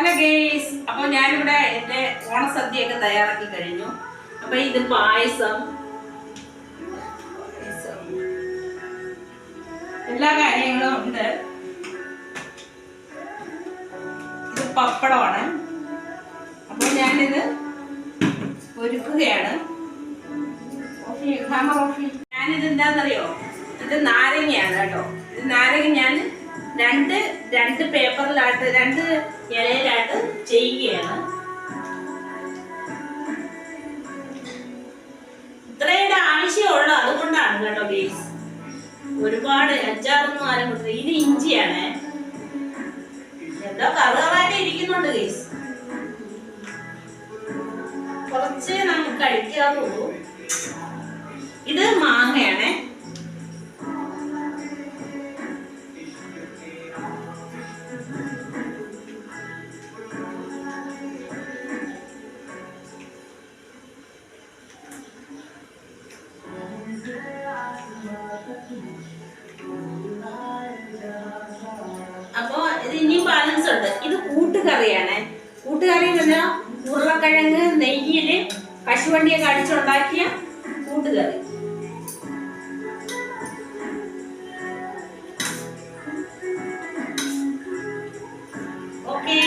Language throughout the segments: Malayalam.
ഹലോ ഗേസ് അപ്പോൾ ഞാനിവിടെ എന്റെ ഓണസദ്യയൊക്കെ തയ്യാറാക്കി കഴിഞ്ഞു. അപ്പോൾ ഇത് പായസം. എല്ലാ കാര്യങ്ങളും ഉണ്ട്. ഇത് പപ്പടമാണ്. അപ്പോൾ ഞാനിത് ഒരുക്കുകയാണ്. ഞാനിത് എന്താണെന്നറിയോ? ഇത് നാരങ്ങയാണ് കേട്ടോ. ഇത് നാരങ്ങ ഞാൻ രണ്ട് രണ്ട് പേപ്പറിലായിട്ട് രണ്ട് ഇലയിലായിട്ട് ചെയ്യുകയാണ് ഇത്രയുടെ ആവശ്യമുള്ളൂ അതുകൊണ്ടാണ് കേട്ടോ ബേസ് ഒരുപാട് അഞ്ചാറൊന്നും ആരും കൊടുത്തത് ഇത് ഇഞ്ചിയാണ്. എന്തോ കറുകറായിട്ട് ഇരിക്കുന്നുണ്ട് ഗേസ് കുറച്ച് നമുക്ക് കഴിക്കാറുള്ളൂ ഇത് മാങ്ങയാണ്. ഉണ്ട്. ഇത് കൂട്ടുകറിയാണ്. കൂട്ടുകറി എന്ന് പറഞ്ഞാൽ ഉരുളക്കിഴങ്ങ് നെയ്യിൽ കശുവണ്ടിയൊക്കെ അടിച്ചുണ്ടാക്കിയ കൂട്ടുകറി. ഓക്കെ.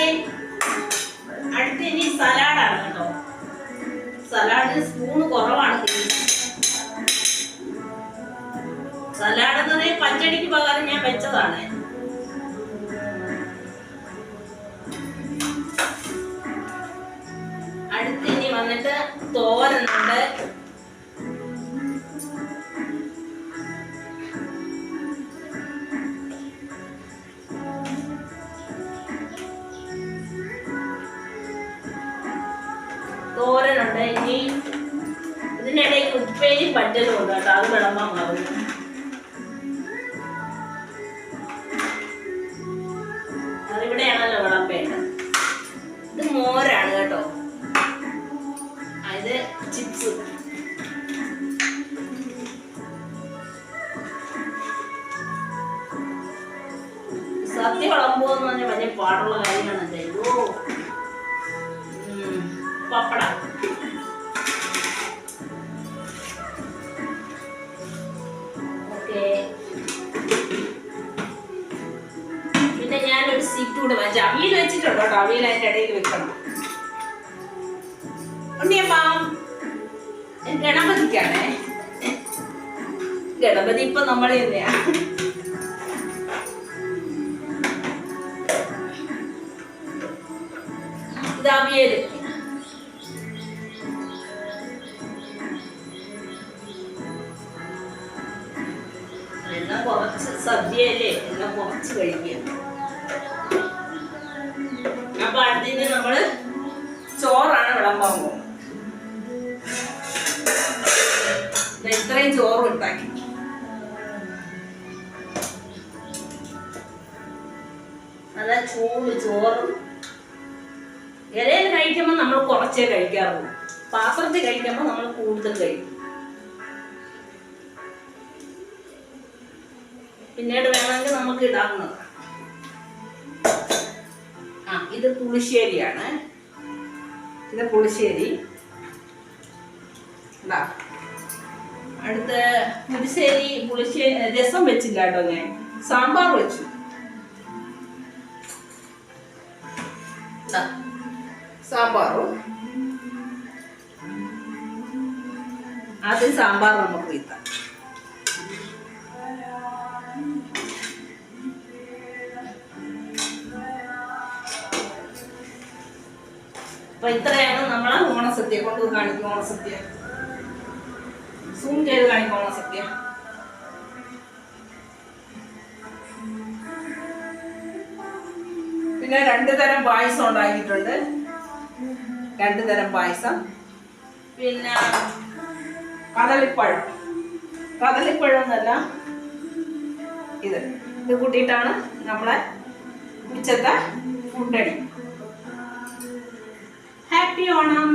ഇനി സ്പൂണ് കുറവാണ്. സലാഡ് എന്ന് പറഞ്ഞാൽ പച്ചടിക്ക് പകരം ഞാൻ വെച്ചതാണ്. ഇനി തോരുന്നുണ്ട് തോരനുണ്ട്. ഇനി ഇതിനിടയ്ക്ക് ഉപ്പേരി പറ്റലും ഉണ്ട് കേട്ടോ. അത് വിളമ്പാൻ മറന്നു. സദ്യ വിളമ്പുമെന്ന് പറഞ്ഞാൽ വലിയ പാടുള്ള കാര്യമാണ് എന്റെ അയ്യോ പപ്പടം. ഓക്കേ. പിന്നെ ഞാനൊരു സീറ്റ് കൂടെ വെച്ച അവിയിൽ വെച്ചിട്ടുണ്ട് കേട്ടോ. അവിയിൽ അതിന്റെ ഇടയിൽ വെക്കണം. ഉണ്ണിയപ്പം ഗണപതിക്കാണേ. ഗണപതി ഇപ്പൊ നമ്മൾ തന്നെയാ. ഇത് എന്നാ കുറച്ച് സദ്യയല്ലേ? എന്നാ കുറച്ച് കഴിക്കുക. അപ്പൊ അടുത്തിന് നമ്മൾ ചോറാണ് വിളമ്പാൻ പോകുന്നത്. ഇത്രയും ചോറ് ഉണ്ടാക്കി. നല്ല ചൂട് ചോറും ഇലയിൽ കഴിക്കുമ്പോൾ നമ്മൾ കുറച്ചേ കഴിക്കാറുള്ളൂ. പാത്രത്തിൽ കഴിക്കുമ്പോൾ നമ്മൾ കൂടുതൽ കഴിക്കും. പിന്നീട് വേണമെങ്കിൽ നമുക്ക് ഇടാവുന്നത്. ആ ഇത് പുളിശ്ശേരിയാണ്. ഇത് പുളിശ്ശേരി. അടുത്ത പുളിശ്ശേരി പുളിശ്ശേരി രസം വെച്ചില്ല കേട്ടോ ഞാൻ. സാമ്പാർ വെച്ചു. ഇതാ, സാമ്പാറും. ആദ്യം സാമ്പാർ നമുക്ക് വീത്താം അപ്പൊ ഇത്രയാണ് നമ്മളെ ഓണസദ്യ. കൊണ്ട് കാണിക്കും ഓണസദ്യ. സൂം ചെയ്ത് കാണിക്കും ഓണസദ്യ. പിന്നെ രണ്ടു തരം പായസം ഉണ്ടാക്കിയിട്ടുണ്ട്. രണ്ട് തരം പായസം. പിന്നെ കദളിപ്പഴം കദളിപ്പഴം എന്നല്ല ഇത്. ഇത് കൂട്ടിയിട്ടാണ് നമ്മളെ ഉച്ചത്തെ ഫുഡടി ഹാപ്പി ഓണം.